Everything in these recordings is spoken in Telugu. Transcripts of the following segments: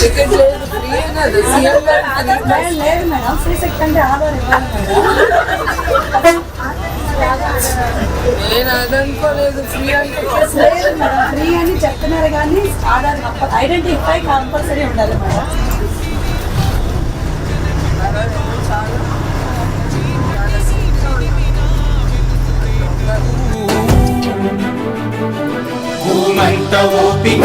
టికెట్ లేదు ఫ్రీ కదా సీఎం గారు free. లేదు లేదు మేడం ఫ్రీ సెక్ట్ అంటే ఆధార్ ఇవ్వాలి మేడం నేను అదనుకోలేదు ఫ్రీ అంటే లేదు మేడం ఫ్రీ అని చెప్తున్నారు కానీ ఆధార్ ఐడెంటిఫై కంపల్సరీ ఉండాలి మేడం ఓపిక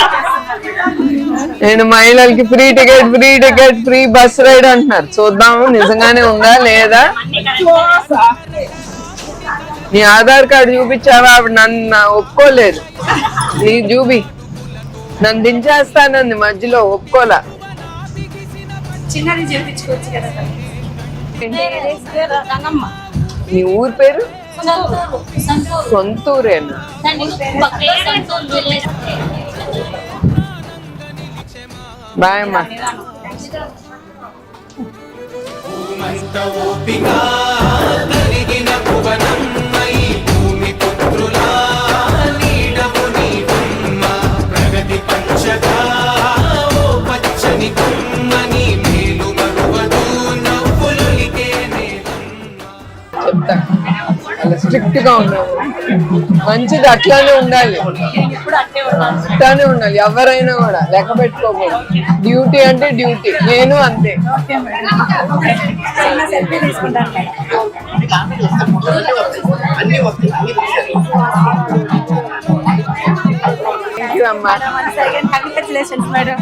నేను మహిళలకి free ticket free ticket free bus ride అంటున్నారు. చూద్దాం నిజంగానే ఉందా లేదా? నీ ఆధార్ కార్డు చూపించావా? ఆవిడ నన్ను ఒప్పుకోలేదు. నీ చూపి నన్ను దించేస్తానంది మధ్యలో ఒప్పుకోలా. నీ ఊరు పేరు? సొంతూరేనా? బాయ్ అమ్మా. స్ట్రిక్ట్గా ఉన్నావు మంచిది అట్లానే ఉండాలి. అట్లానే ఉండాలి. ఎవరైనా కూడా లెక్క పెట్టుకోకూడదు డ్యూటీ అంటే డ్యూటీ. నేను అంతే. Congratulations madam